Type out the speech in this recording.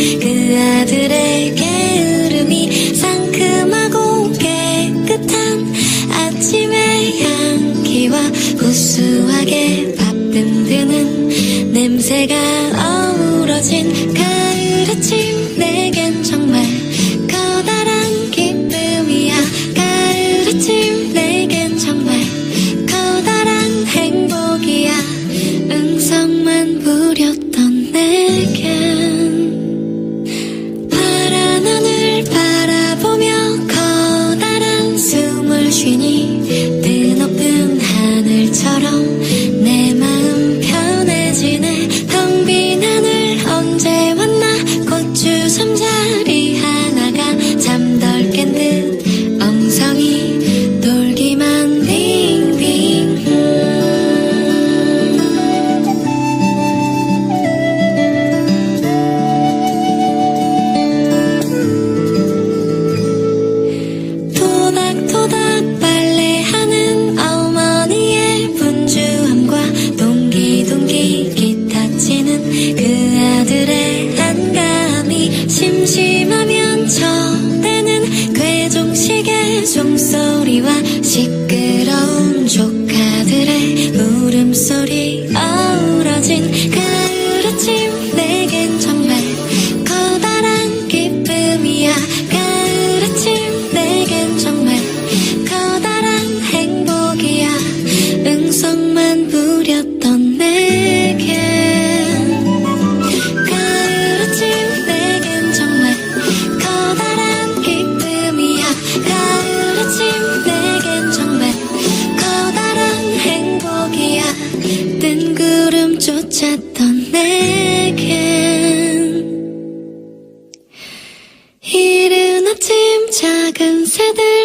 그 아들의 게으름이 상큼하고 깨끗한 아침의 향기와 구수하게 밥든드는 냄새가 어우러진 가을 아침 내겐 정말 커다란 기쁨이야. 가을 아침 내겐 정말 커다란 행복이야. 응성만 부렸 어